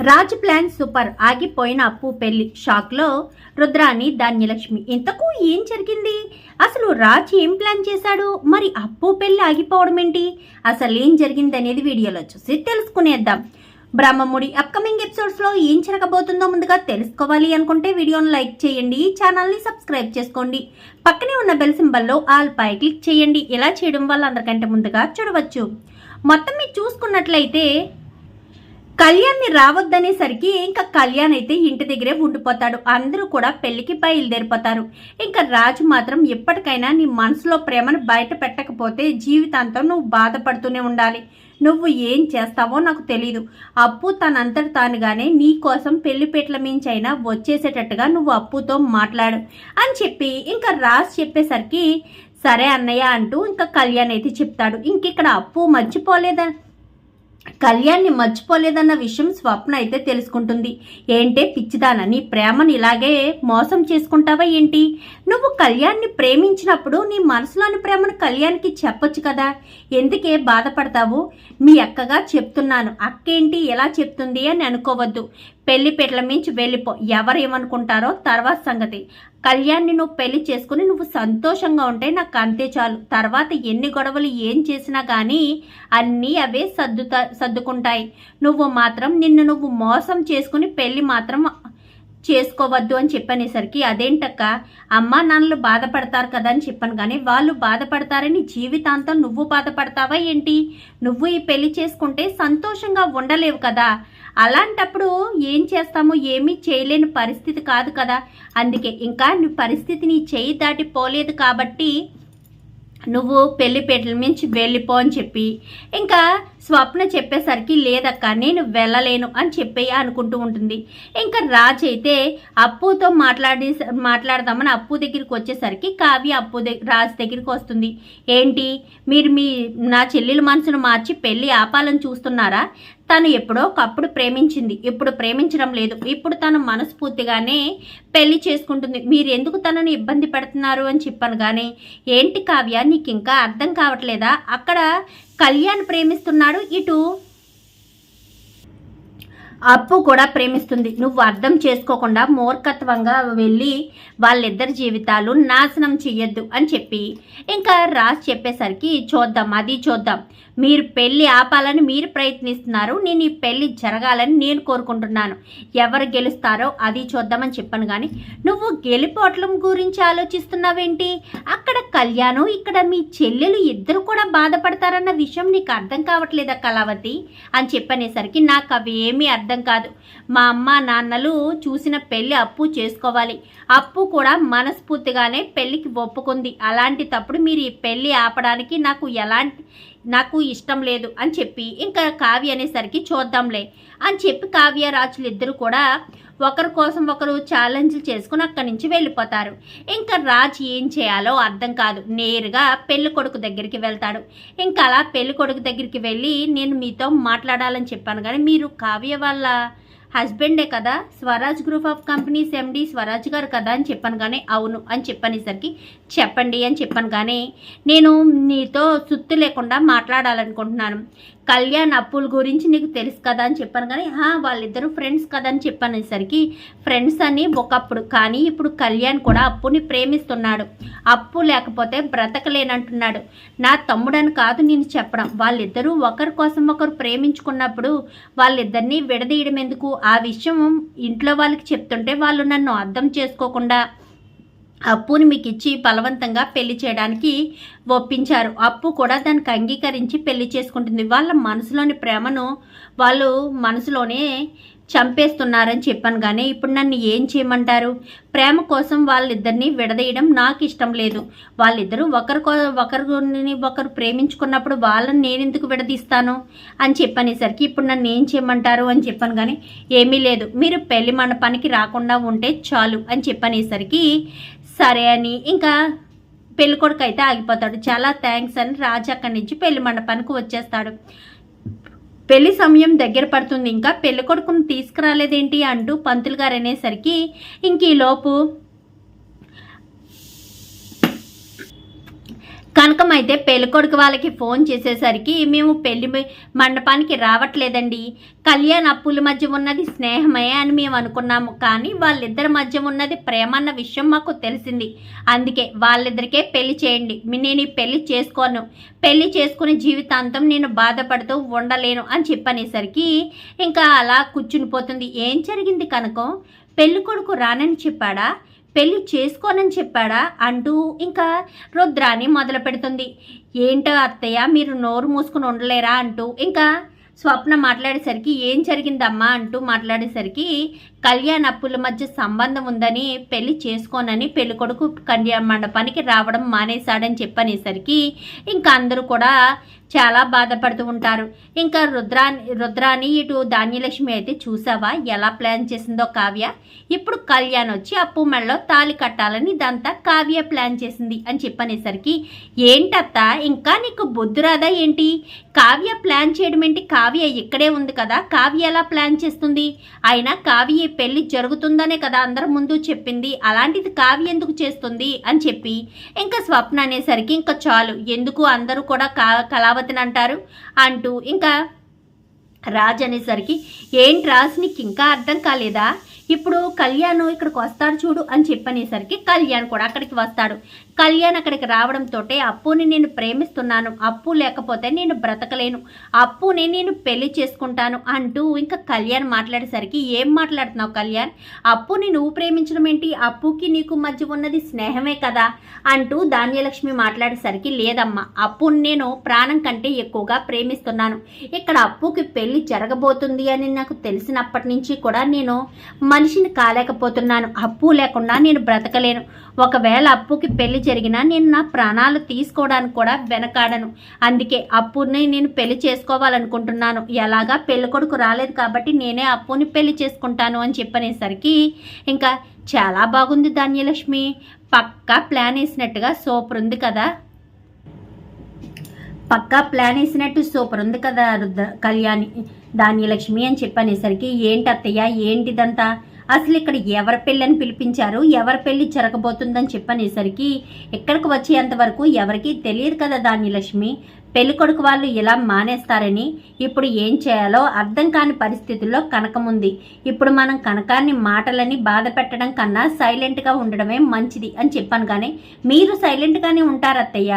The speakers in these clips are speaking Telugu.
రాజ్ ప్లాన్ సూపర్ ఆగిపోయిన అప్పు పెళ్ళి షాక్లో రుద్రాని ధాన్యలక్ష్మి ఇంతకు ఏం జరిగింది? అసలు రాజ్ ఏం ప్లాన్ చేశాడు? మరి అప్పు పెళ్ళి ఆగిపోవడం ఏంటి? అసలు ఏం జరిగింది అనేది వీడియోలో చూసి తెలుసుకునేద్దాం. బ్రహ్మముడి అప్కమింగ్ ఎపిసోడ్స్లో ఏం జరగబోతుందో ముందుగా తెలుసుకోవాలి అనుకుంటే వీడియోను లైక్ చేయండి ఛానల్ని సబ్స్క్రైబ్ చేసుకోండి. పక్కనే ఉన్న బెల్ సింబల్లో ఆల్ పై క్లిక్ చేయండి. ఇలా చేయడం వల్ల అందరికంటే ముందుగా చూడవచ్చు. మొత్తం మీరు చూసుకున్నట్లయితే కళ్యాణ్ని రావద్దనేసరికి ఇంకా కళ్యాణ్ అయితే ఇంటి దగ్గరే ఉండిపోతాడు. అందరూ కూడా పెళ్ళికి బయలుదేరిపోతారు. ఇంకా రాజు మాత్రం ఎప్పటికైనా నీ మనసులో ప్రేమను బయట పెట్టకపోతే జీవితాంతం నువ్వు బాధపడుతూనే ఉండాలి. నువ్వు ఏం చేస్తావో నాకు తెలీదు. అప్పు తనంతట తానుగానే నీ కోసం పెళ్ళిపేట్ల మించైనా వచ్చేసేటట్టుగా నువ్వు అప్పుతో మాట్లాడు అని చెప్పి ఇంకా రాజు చెప్పేసరికి సరే అన్నయ్య అంటూ ఇంకా కళ్యాణ్ అయితే చెప్తాడు. ఇంకిక్కడ అప్పు మర్చిపోలేదా? కళ్యాణ్ని మర్చిపోలేదన్న విషయం స్వప్న అయితే తెలుసుకుంటుంది. ఏంటే పిచ్చిదాన నీ ప్రేమను ఇలాగే మోసం చేసుకుంటావా ఏంటి? నువ్వు కళ్యాణ్ని ప్రేమించినప్పుడు నీ మనసులోని ప్రేమను కళ్యాణ్కి చెప్పొచ్చు కదా? ఎందుకే బాధపడతావు? మీ అక్కగా చెప్తున్నాను. అక్కేంటి ఎలా చెప్తుంది అని అనుకోవద్దు. పెళ్ళి పెట్ల మించి వెళ్ళిపో. ఎవరు ఏమనుకుంటారో తర్వాత సంగతి. కళ్యాణ్ని నువ్వు పెళ్ళి చేసుకుని నువ్వు సంతోషంగా ఉంటే నాకు అంతే చాలు. తర్వాత ఎన్ని గొడవలు ఏం చేసినా కానీ అన్నీ అవే సర్దుతా సర్దుకుంటాయి. నువ్వు మాత్రం నిన్ను నువ్వు మోసం చేసుకుని పెళ్ళి మాత్రం చేసుకోవద్దు అని చెప్పనేసరికి అదేంటక్క? అమ్మా నాన్నలు బాధపడతారు కదా అని చెప్పాను కానీ వాళ్ళు బాధపడతారని జీవితాంతం నువ్వు బాధపడతావా ఏంటి? నువ్వు ఈ పెళ్ళి చేసుకుంటే సంతోషంగా ఉండలేవు కదా. అలాంటప్పుడు ఏం చేస్తామో ఏమీ చేయలేని పరిస్థితి కాదు కదా. అందుకే ఇంకా నీ పరిస్థితి నీ చేయి దాటి పోలేదు కాబట్టి నువ్వు పెళ్ళిపేటల నుంచి వెళ్ళిపో అని చెప్పి ఇంకా స్వప్న చెప్పేసరికి లేదక్క నేను వెళ్ళలేను అని చెప్పి అనుకుంటూ ఉంటుంది. ఇంకా రాజ్ అయితే అప్పుతో మాట్లాడి మాట్లాడదామని అప్పు దగ్గరికి వచ్చేసరికి కావ్య అప్పు దగ్గర రాజ్ దగ్గరికి వస్తుంది. ఏంటి? మీరు మీ నా చెల్లెల మనసును మార్చి పెళ్ళి ఆపాలని చూస్తున్నారా? తను ఎప్పుడో ఒకప్పుడు ప్రేమించింది. ఇప్పుడు ప్రేమించడం లేదు. ఇప్పుడు తను మనస్ఫూర్తిగానే పెళ్ళి చేసుకుంటుంది. మీరు ఎందుకు తనని ఇబ్బంది పెడుతున్నారు అని చెప్పాను కానీ ఏంటి కావ్య నీకు ఇంకా అర్థం కావట్లేదా? అక్కడ కళ్యాణ్ ప్రేమిస్తున్నాడు. ఇటు అప్పు కూడా ప్రేమిస్తుంది. నువ్వు అర్థం చేసుకోకుండా మూర్ఖత్వంగా వెళ్ళి వాళ్ళిద్దరి జీవితాలు నాశనం చెయ్యొద్దు అని చెప్పి ఇంకా రాసి చెప్పేసరికి చూద్దాం అది చూద్దాం. మీరు పెళ్ళి ఆపాలని మీరు ప్రయత్నిస్తున్నారు నేను ఈ పెళ్ళి జరగాలని నేను కోరుకుంటున్నాను. ఎవరు గెలుస్తారో అది చూద్దామని చెప్పాను కానీ నువ్వు గెలిపోవటం గురించి ఆలోచిస్తున్నావేంటి? అక్కడ కళ్యాణం ఇక్కడ మీ చెల్లెలు ఇద్దరు కూడా బాధపడతారన్న విషయం నీకు అర్థం కావట్లేదా కళావతి? అని చెప్పనేసరికి నాకు అవి ఏమీ అర్థం అర్థం కాదు. మా అమ్మ నాన్నలు చూసిన పెళ్ళి అప్పు చేసుకోవాలి. అప్పు కూడా మనస్ఫూర్తిగానే పెళ్ళికి ఒప్పుకుంది. అలాంటి తప్పుడు మీరు ఈ పెళ్ళి ఆపడానికి నాకు ఎలాంటి నాకు ఇష్టం లేదు అని చెప్పి ఇంకా కావ్య అనేసరికి చూద్దాంలే అని చెప్పి కావ్య రాజులు ఇద్దరు కూడా ఒకరి కోసం ఒకరు ఛాలెంజ్లు చేసుకుని అక్కడి నుంచి వెళ్ళిపోతారు. ఇంకా రాజ్ ఏం చేయాలో అర్థం కాదు. నేరుగా పెళ్ళి కొడుకు దగ్గరికి వెళ్తాడు. ఇంకా అలా పెళ్ళి కొడుకు దగ్గరికి వెళ్ళి నేను మీతో మాట్లాడాలని చెప్పాను కానీ మీరు కావ్య వాళ్ళ హస్బెండే కదా? Swaraj group of companies MD Swaraj గారు కదా అని చెప్పాను కానీ అవును అని చెప్పనేసరికి చెప్పండి అని చెప్పాను కానీ నేను నీతో సుత్తు లేకుండా మాట్లాడాలనుకుంటున్నాను. కళ్యాణ్ అప్పుల గురించి నీకు తెలుసు కదా అని చెప్పాను కానీ వాళ్ళిద్దరూ ఫ్రెండ్స్ కదా అని చెప్పనేసరికి ఫ్రెండ్స్ అని ఒకప్పుడు కానీ ఇప్పుడు కళ్యాణ్ కూడా అప్పుని ప్రేమిస్తున్నాడు. అప్పు లేకపోతే బ్రతకలేనంటున్నాడు. నా తమ్ముడని కాదు నేను చెప్పడం. వాళ్ళిద్దరూ ఒకరి కోసం ఒకరు ప్రేమించుకున్నప్పుడు వాళ్ళిద్దరినీ విడదీయడం ఎందుకు? ఆ విషయం ఇంట్లో వాళ్ళకి చెప్తుంటే వాళ్ళు నన్ను అర్థం చేసుకోకుండా అప్పుని మీకు ఇచ్చి బలవంతంగా పెళ్ళి చేయడానికి ఒప్పించారు. అప్పు కూడా దానికి అంగీకరించి పెళ్ళి చేసుకుంటుంది. వాళ్ళ మనసులోని ప్రేమను వాళ్ళు మనసులోనే చంపేస్తున్నారని చెప్పాను కానీ ఇప్పుడు నన్ను ఏం చేయమంటారు? ప్రేమ కోసం వాళ్ళిద్దరిని విడదీయడం నాకు ఇష్టం లేదు. వాళ్ళిద్దరూ ఒకరికో ఒకరిని ఒకరు ప్రేమించుకున్నప్పుడు వాళ్ళని నేను ఎందుకు విడదీస్తాను అని చెప్పనేసరికి ఇప్పుడు నన్ను ఏం చేయమంటారు అని చెప్పాను కానీ ఏమీ లేదు. మీరు పెళ్ళి మండపానికి రాకుండా ఉంటే చాలు అని చెప్పనేసరికి సరే అని ఇంకా పెళ్ళికొడుకు అయితే ఆగిపోతాడు. చాలా థ్యాంక్స్ అని రాజు అక్కడి నుంచి పెళ్ళి మండపానికి వచ్చేస్తాడు. పెళ్ళి సమయం దగ్గర పడుతుంది. ఇంకా పెళ్ళి కొడుకును తీసుకురాలేదేంటి అంటూ పంతులు గారు అనేసరికి ఇంక ఈలోపు కనకం అయితే పెళ్ళికొడుకు వాళ్ళకి ఫోన్ చేసేసరికి మేము పెళ్ళి మండపానికి రావట్లేదండి. కళ్యాణ్ అప్పుల మధ్య ఉన్నది స్నేహమే అని మేము అనుకున్నాము. కానీ వాళ్ళిద్దరి మధ్య ఉన్నది ప్రేమ అన్న విషయం మాకు తెలిసింది. అందుకే వాళ్ళిద్దరికే పెళ్ళి చేయండి. నేను ఈ పెళ్ళి చేసుకోను. పెళ్ళి చేసుకునే జీవితాంతం నేను బాధపడుతూ ఉండలేను అని చెప్పనేసరికి ఇంకా అలా కూర్చుని పోతుంది. ఏం జరిగింది కనుక? పెళ్ళి కొడుకు రానని చెప్పాడా? పెళ్ళి చేసుకోనని చెప్పాడా అంటూ ఇంకా రుద్రాన్ని మొదలు పెడుతుంది. ఏంటో అత్తయ్య మీరు నోరు మూసుకుని ఉండలేరా అంటూ ఇంకా స్వప్న మాట్లాడేసరికి ఏం జరిగిందమ్మా అంటూ మాట్లాడేసరికి కళ్యాణ్ అప్పుల మధ్య సంబంధం ఉందని పెళ్ళి చేసుకోనని పెళ్ళి కొడుకు కళ్యాణ మండపానికి రావడం మానేశాడని చెప్పనేసరికి ఇంకా అందరూ కూడా చాలా బాధపడుతూ ఉంటారు. ఇంకా రుద్రాని రుద్రాని ఇటు ధాన్యలక్ష్మి అయితే చూసావా? ఎలా ప్లాన్ చేసిందో కావ్య? ఇప్పుడు కళ్యాణ్ వచ్చి అప్పు మెడలో తాళి కట్టాలని ఇదంతా కావ్య ప్లాన్ చేసింది అని చెప్పనేసరికి ఏంటత్త ఇంకా నీకు బుద్ధి రాదా ఏంటి? కావ్య ప్లాన్ చేయడం ఏంటి? కావ్య ఇక్కడే ఉంది కదా కావ్య ఎలా ప్లాన్ చేస్తుంది? అయినా కావ్య పెళ్ళి జరుగుతుందనే కదా అందరి ముందు చెప్పింది. అలాంటిది కావ్య ఎందుకు చేస్తుంది అని చెప్పి ఇంకా స్వప్న అనేసరికి ఇంకా చాలు ఎందుకు అందరూ కూడా కా కళావతిని అంటారు? అంటూ ఇంకా రాజ్ అనేసరికి ఏంటి రాజ్ నీకు ఇంకా అర్థం కాలేదా? ఇప్పుడు కళ్యాణ్ ఇక్కడికి వస్తాడు చూడు అని చెప్పనేసరికి కళ్యాణ్ కూడా అక్కడికి వస్తాడు. కళ్యాణ్ అక్కడికి రావడంతో అప్పుని నేను ప్రేమిస్తున్నాను. అప్పు లేకపోతే నేను బ్రతకలేను. అప్పుని నేను పెళ్ళి చేసుకుంటాను అంటూ ఇంకా కళ్యాణ్ మాట్లాడేసరికి ఏం మాట్లాడుతున్నావు కళ్యాణ్? అప్పుని నువ్వు ప్రేమించడం ఏంటి? అప్పుకి నీకు మధ్య ఉన్నది స్నేహమే కదా? అంటూ ధాన్యలక్ష్మి మాట్లాడేసరికి లేదమ్మా అప్పుని నేను ప్రాణం కంటే ఎక్కువగా ప్రేమిస్తున్నాను. ఇక్కడ అప్పుకి పెళ్ళి జరగబోతుంది అని నాకు తెలిసినప్పటి నుంచి కూడా నేను మనిషిని కాలేకపోతున్నాను. అప్పు లేకుండా నేను బ్రతకలేను. ఒకవేళ అప్పుకి పెళ్ళి జరిగినా నేను నా ప్రాణాలు తీసుకోవడానికి కూడా వెనకాడను. అందుకే అప్పుని నేను పెళ్ళి చేసుకోవాలనుకుంటున్నాను. ఎలాగా పెళ్ళి కొడుకు రాలేదు కాబట్టి నేనే అప్పుని పెళ్ళి చేసుకుంటాను అని చెప్పనేసరికి ఇంకా చాలా బాగుంది ధాన్యలక్ష్మి. పక్కా ప్లాన్ వేసినట్టుగా సూపర్ ఉంది కదా. పక్కా ప్లాన్ వేసినట్టు సూపర్ ఉంది కదా రుద్ర కళ్యాణి. ధాన్యలక్ష్మి అని చెప్పనేసరికి ఏంటి అత్తయ్య ఏంటిదంతా? అసలు ఇక్కడ ఎవరి పెళ్ళని పిలిపించారు? ఎవరి పెళ్ళి జరగబోతుందని చెప్పనేసరికి ఇక్కడికి వచ్చేంత వరకు ఎవరికీ తెలియదు కదా ధాన్యలక్ష్మి. పెళ్ళి కొడుకు వాళ్ళు ఇలా మానేస్తారని ఇప్పుడు ఏం చేయాలో అర్థం కాని పరిస్థితుల్లో కనకం ఉంది ఇప్పుడు మనం కనకాన్ని మాటలని బాధ పెట్టడం కన్నా సైలెంట్గా ఉండడమే మంచిది అని చెప్పాను కానీ మీరు సైలెంట్గానే ఉంటారత్తయ్య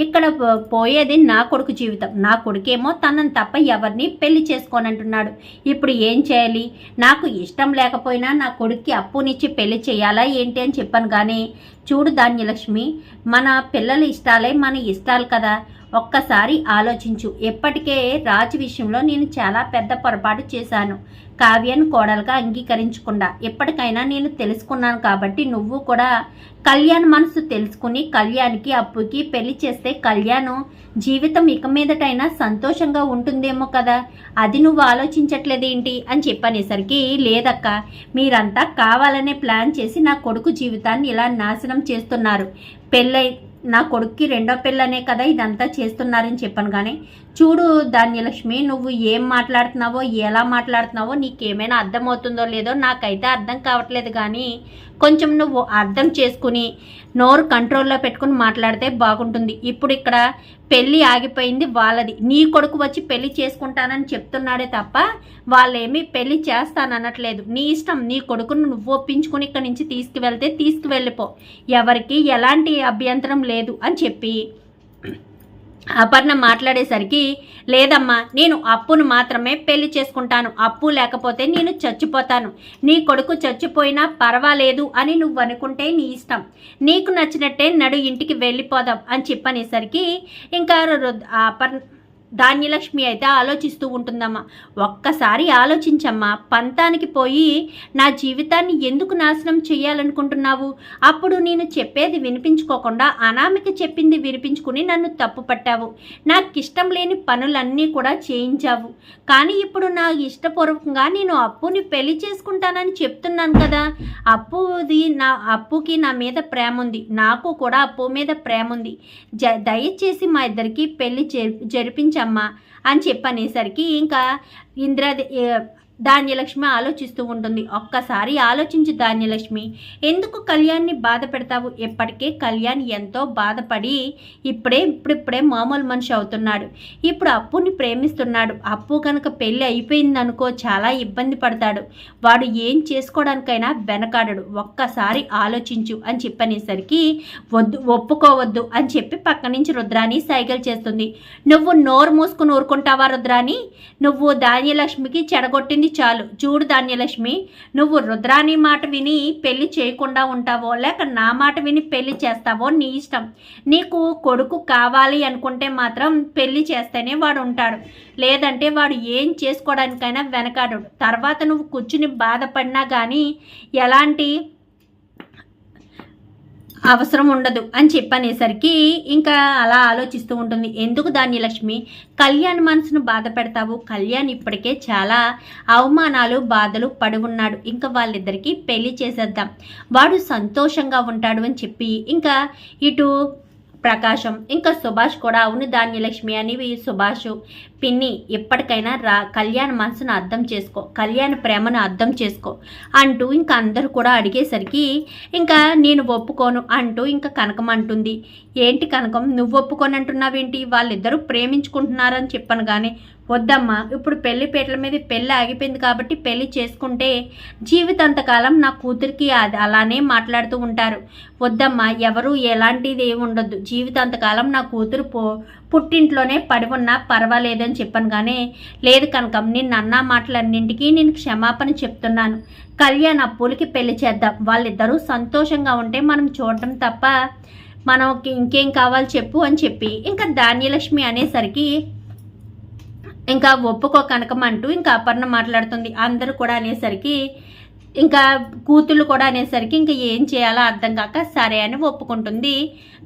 ఇక్కడ పో- పోయేది నా కొడుకు జీవితం. నా కొడుకేమో తనని తప్ప ఎవరిని పెళ్ళి చేసుకోనంటున్నాడు. ఇప్పుడు ఏం చేయాలి? నాకు ఇష్టం లేకపోయినా నా కొడుక్కి అప్పునిచ్చి పెళ్ళి చేయాలా ఏంటి అని చెప్పాను కానీ చూడు ధాన్యలక్ష్మి మన పిల్లల ఇష్టాలే మన ఇష్టాలు కదా. ఒక్కసారి ఆలోచించు. ఎప్పటికే రాజు విషయంలో నేను చాలా పెద్ద పొరపాటు చేశాను. కావ్యాన్ని కోడలుగా అంగీకరించకుండా ఎప్పటికైనా నేను తెలుసుకున్నాను కాబట్టి నువ్వు కూడా కళ్యాణ్ మనసు తెలుసుకుని కళ్యాణ్కి అప్పుకి పెళ్ళి చేస్తే కళ్యాణ్ జీవితం ఇక మీదటైనా సంతోషంగా ఉంటుందేమో కదా? అది నువ్వు ఆలోచించట్లేదేంటి అని చెప్పనేసరికి లేదక్క మీరంతా కావాలనే ప్లాన్ చేసి నా కొడుకు జీవితాన్ని ఇలా నాశనం చేస్తున్నారు. పెళ్ళై నా కొడుక్కి రెండో పిల్లనే కదా ఇదంతా చేస్తున్నారని చెప్పాను కానీ చూడు ధాన్యలక్ష్మి నువ్వు ఏం మాట్లాడుతున్నావో ఎలా మాట్లాడుతున్నావో నీకేమైనా అర్థమవుతుందో లేదో నాకైతే అర్థం కావట్లేదు కానీ కొంచెం నువ్వు అర్థం చేసుకుని నోరు కంట్రోల్లో పెట్టుకుని మాట్లాడితే బాగుంటుంది. ఇప్పుడు ఇక్కడ పెళ్ళి ఆగిపోయింది వాళ్ళది. నీ కొడుకు వచ్చి పెళ్ళి చేసుకుంటానని చెప్తున్నాడే తప్ప వాళ్ళేమి పెళ్ళి చేస్తాననట్లేదు. నీ ఇష్టం నీ కొడుకును నువ్వు ఒప్పించుకుని ఇక్కడి నుంచి తీసుకువెళ్తే తీసుకువెళ్ళిపో. ఎవరికి ఎలాంటి అభ్యంతరం లేదు అని చెప్పి అపర్ణ మాట్లాడేసరికి లేదమ్మా నేను అప్పును మాత్రమే పెళ్ళి చేసుకుంటాను. అప్పు లేకపోతే నేను చచ్చిపోతాను. నీ కొడుకు చచ్చిపోయినా పర్వాలేదు అని నువ్వు అనుకుంటే నీ ఇష్టం. నీకు నచ్చినట్టే నడు ఇంటికి వెళ్ళిపోదాం అని చెప్పనేసరికి ఇంకా అపర్ణ ధాన్యలక్ష్మి అయితే ఆలోచిస్తూ ఉంటుందమ్మా. ఒక్కసారి ఆలోచించమ్మా. పంతానికి పోయి నా జీవితాన్ని ఎందుకు నాశనం చేయాలనుకుంటున్నావు? అప్పుడు నేను చెప్పేది వినిపించుకోకుండా అనామిక చెప్పింది వినిపించుకుని నన్ను తప్పు పట్టావు. నాకు ఇష్టం లేని పనులన్నీ కూడా చేయించావు. కానీ ఇప్పుడు నా ఇష్టపూర్వకంగా నేను అప్పుని పెళ్ళి చేసుకుంటానని చెప్తున్నాను కదా. అప్పుది నా అప్పుకి నా మీద ప్రేమ ఉంది నాకు కూడా అప్పు మీద ప్రేమ ఉంది జ దయచేసి మా ఇద్దరికి పెళ్ళి జరి అమ్మ అని చెప్పనేసరికి ఇంకా ఇంద్రాదే ధాన్యలక్ష్మి ఆలోచిస్తూ ఉంటుంది. ఒక్కసారి ఆలోచించు ధాన్యలక్ష్మి ఎందుకు కళ్యాణ్ని బాధ పెడతావు? ఇప్పటికే కళ్యాణ్ ఎంతో బాధపడి ఇప్పుడే ఇప్పుడిప్పుడే మామూలు మనిషి అవుతున్నాడు. ఇప్పుడు అప్పుని ప్రేమిస్తున్నాడు. అప్పు కనుక పెళ్ళి అయిపోయిందనుకో చాలా ఇబ్బంది పడతాడు. వాడు ఏం చేసుకోవడానికైనా వెనకాడడు. ఒక్కసారి ఆలోచించు అని చెప్పనేసరికి వద్దు ఒప్పుకోవద్దు అని చెప్పి పక్క నుంచి రుద్రాని సైకిల్ చేస్తుంది. నువ్వు నోరు మూసుకుని ఊరుకుంటావా రుద్రాని? నువ్వు ధాన్యలక్ష్మికి చెడగొట్టింది చాలు. చూడు ధాన్యలక్ష్మి నువ్వు రుద్రాని మాట విని పెళ్ళి చేయకుండా ఉంటావో లేక నా మాట విని పెళ్ళి చేస్తావో నీ ఇష్టం. నీకు కొడుకు కావాలి అనుకుంటే మాత్రం పెళ్ళి చేస్తేనే వాడు ఉంటాడు. లేదంటే వాడు ఏం చేసుకోవడానికైనా వెనకాడు తర్వాత నువ్వు కూర్చుని బాధపడినా కానీ ఎలాంటి అవసరం ఉండదు అని చెప్పనేసరికి ఇంకా అలా ఆలోచిస్తూ ఉంటుంది. ఎందుకు ధాన్యలక్ష్మి కళ్యాణ్ మనసును బాధ పెడతావు. కళ్యాణ్ ఇప్పటికే చాలా అవమానాలు బాధలు పడి ఉన్నాడు ఇంకా వాళ్ళిద్దరికీ పెళ్ళి చేసేద్దాం. వాడు సంతోషంగా ఉంటాడు అని చెప్పి ఇంకా ఇటు ప్రకాశం. ఇంకా సుభాష్ కూడా అవును ధాన్యలక్ష్మి అనేవి సుభాష్. పిన్ని ఎప్పటికైనా రా కళ్యాణ్ మనసును అర్థం చేసుకో కళ్యాణ్ ప్రేమను అర్థం చేసుకో అంటూ ఇంకా అందరూ కూడా అడిగేసరికి ఇంకా నేను ఒప్పుకోను అంటూ ఇంకా కనకం అంటుంది. ఏంటి కనకం? నువ్వు ఒప్పుకొని అంటున్నావేంటి వాళ్ళిద్దరూ ప్రేమించుకుంటున్నారని చెప్పాను కానీ వద్దమ్మా ఇప్పుడు పెళ్ళి పీటల మీద పెళ్ళి ఆగిపోయింది కాబట్టి పెళ్ళి చేసుకుంటే జీవితాంతకాలం నా కూతురికి అది అలానే మాట్లాడుతూ ఉంటారు. వద్దమ్మా ఎవరు ఎలాంటిది ఏమి ఉండొద్దు. జీవితాంతకాలం నా కూతురు పో పుట్టింట్లోనే పడి ఉన్నా పర్వాలేదని చెప్పాను కానీ లేదు కనుక నిన్న అన్న మాటలన్నింటికీ నేను క్షమాపణ చెప్తున్నాను. కళ్యాణ్ అప్పులకి పెళ్ళి చేద్దాం. వాళ్ళిద్దరూ సంతోషంగా ఉంటే మనం చూడటం తప్ప మనకి ఇంకేం కావాలి చెప్పు అని చెప్పి. ఇంకా ధాన్యలక్ష్మి అనేసరికి ఇంకా ఒప్పుకో కనకం అంటూ ఇంకా అపర్ణ మాట్లాడుతుంది. అందరూ కూడా అనేసరికి ఇంకా కూతుళ్ళు కూడా అనేసరికి ఇంకా ఏం చేయాలో అర్థం కాక సరే అని ఒప్పుకుంటుంది.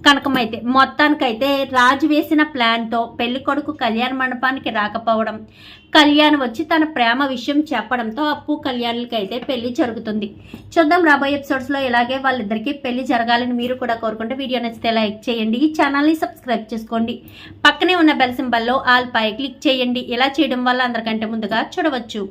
కనకమైతే మొత్తానికైతే రాజు వేసిన ప్లాన్తో పెళ్ళి కొడుకు కళ్యాణ మండపానికి రాకపోవడం కళ్యాణ్ వచ్చి తన ప్రేమ విషయం చెప్పడంతో అప్పు కళ్యాణులకైతే పెళ్ళి జరుగుతుంది. చూద్దాం రాబోయే ఎపిసోడ్స్లో ఇలాగే వాళ్ళిద్దరికీ పెళ్ళి జరగాలని మీరు కూడా కోరుకుంటే వీడియో నచ్చితే లైక్ చేయండి ఈ ఛానల్ని సబ్స్క్రైబ్ చేసుకోండి. పక్కనే ఉన్న బెల్ సింబల్లో ఆల్ పై క్లిక్ చేయండి. ఇలా చేయడం వల్ల అందరికంటే ముందుగా చూడవచ్చు.